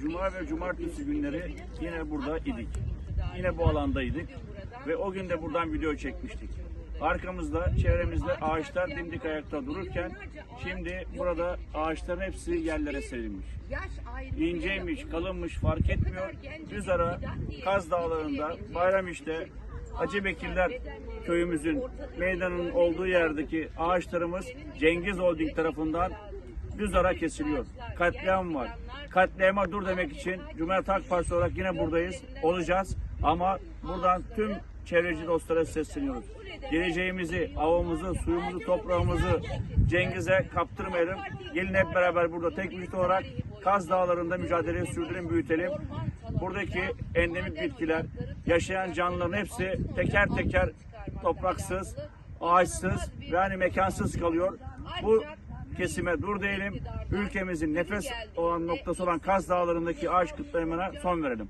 Cuma ve Cumartesi günleri yine burada idik. Yine bu alandaydık ve o gün de buradan video çekmiştik. Arkamızda, çevremizde ağaçlar dimdik ayakta dururken şimdi burada ağaçların hepsi yerlere serilmiş. İnceymiş, kalınmış fark etmiyor. Düz ara Kaz Dağları'nda Bayramiş'te Hacı Bekirler köyümüzün meydanının olduğu yerdeki ağaçlarımız Cengiz Holding tarafından düz ara kesiliyor. Katliam var. Katliama dur demek için Cumhuriyet Halk Partisi olarak yine buradayız. Olacağız. Ama buradan tüm çevreci dostlara sesleniyoruz. Geleceğimizi, avımızı, suyumuzu, toprağımızı Cengiz'e kaptırmayalım. Gelin hep beraber burada tek vücut olarak Kaz Dağları'nda mücadeleyi sürdürün, büyütelim. Buradaki endemik bitkiler, yaşayan canlıların hepsi teker teker topraksız, ağaçsız ve hani mekansız kalıyor. Bu kesime dur diyelim. Ülkemizin nefes olan noktası olan Kaz Dağları'ndaki ağaç kıtlamına son verelim.